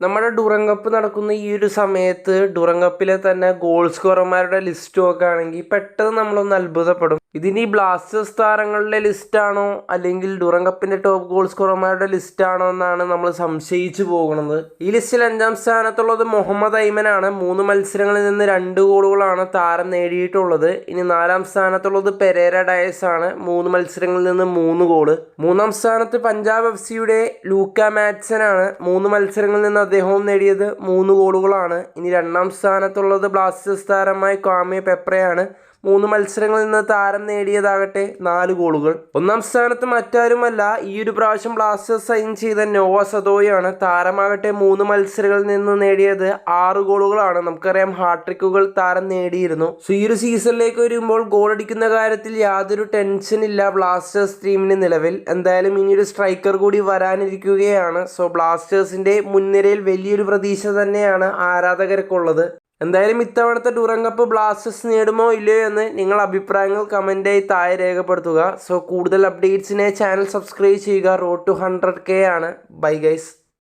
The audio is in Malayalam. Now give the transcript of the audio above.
നമ്മുടെ ഡുറങ്കപ്പ് കപ്പ് നടക്കുന്ന ഈ ഒരു സമയത്ത് ഡുറങ്കപ്പിലെ തന്നെ ഗോൾ സ്കോറർമാരുടെ ലിസ്റ്റ് നോക്കുകയാണെങ്കിൽ പെട്ടെന്ന് നമ്മളൊന്ന് അത്ഭുതപ്പെടും. ഇതിനി ബ്ലാസ്റ്റേഴ്സ് താരങ്ങളുടെ ലിസ്റ്റാണോ അല്ലെങ്കിൽ ഡുറങ്കപ്പിന്റെ ടോപ്പ് ഗോൾ സ്കോറർമാരുടെ ലിസ്റ്റാണോ എന്നാണ് നമ്മൾ സംശയിച്ചു പോകുന്നത്. ഈ ലിസ്റ്റിൽ അഞ്ചാം സ്ഥാനത്തുള്ളത് മുഹമ്മദ് ഐമനാണ് മൂന്ന് മത്സരങ്ങളിൽ നിന്ന് രണ്ട് ഗോളുകളാണ് താരം നേടിയിട്ടുള്ളത്. ഇനി നാലാം സ്ഥാനത്തുള്ളത് പെരേര ഡയസ് ആണ്. മൂന്ന് മത്സരങ്ങളിൽ നിന്ന് മൂന്ന് ഗോൾ മൂന്നാം സ്ഥാനത്ത് പഞ്ചാബ് എഫ് സിയുടെ ലൂക്ക മാറ്റ്സൺ ആണ്. മൂന്ന് മത്സരങ്ങളിൽ നിന്ന് അദ്ദേഹവും നേടിയത് മൂന്ന് ഗോളുകളാണ് ഇനി രണ്ടാം സ്ഥാനത്തുള്ളത് ബ്ലാസ്റ്റേഴ്സ് താരമായ കാമിയ പെപ്രയാണ്. മൂന്ന് മത്സരങ്ങളിൽ നിന്ന് താരം നേടിയതാകട്ടെ നാല് ഗോളുകൾ. ഒന്നാം സ്ഥാനത്ത് മറ്റാരുമല്ല ഈ ഒരു പ്രാവശ്യം ബ്ലാസ്റ്റേഴ്സ് സൈൻ ചെയ്ത നോവ സദോയാണ് താരമാകട്ടെ മൂന്ന് മത്സരങ്ങളിൽ നിന്ന് നേടിയത് ആറ് ഗോളുകളാണ്. നമുക്കറിയാം ഹാട്രിക്കുകൾ താരം നേടിയിരുന്നു. സോ ഈ ഒരു സീസണിലേക്ക് വരുമ്പോൾ ഗോൾ അടിക്കുന്ന കാര്യത്തിൽ യാതൊരു ടെൻഷൻ ഇല്ല ബ്ലാസ്റ്റേഴ്സ് ടീമിന് നിലവിൽ. എന്തായാലും ഇനിയൊരു സ്ട്രൈക്കർ കൂടി വരാനിരിക്കുകയാണ്. സോ ബ്ലാസ്റ്റേഴ്സിന്റെ മുൻനിരയിൽ വലിയൊരു പ്രതീക്ഷ തന്നെയാണ് ആരാധകർക്കുള്ളത്. എന്തായാലും ഇത്തവണത്തെ ഡുറൻ കപ്പ് ബ്ലാസ്റ്റേഴ്സ് നേടുമോ ഇല്ലയോ എന്ന് നിങ്ങൾ അഭിപ്രായങ്ങൾ കമന്റായി താഴെ രേഖപ്പെടുത്തുക. സോ കൂടുതൽ അപ്ഡേറ്റ്സിനെ ചാനൽ സബ്സ്ക്രൈബ് ചെയ്യുക. റോഡ് ടു ഹൺഡ്രഡ് കെ ആണ്. Bye guys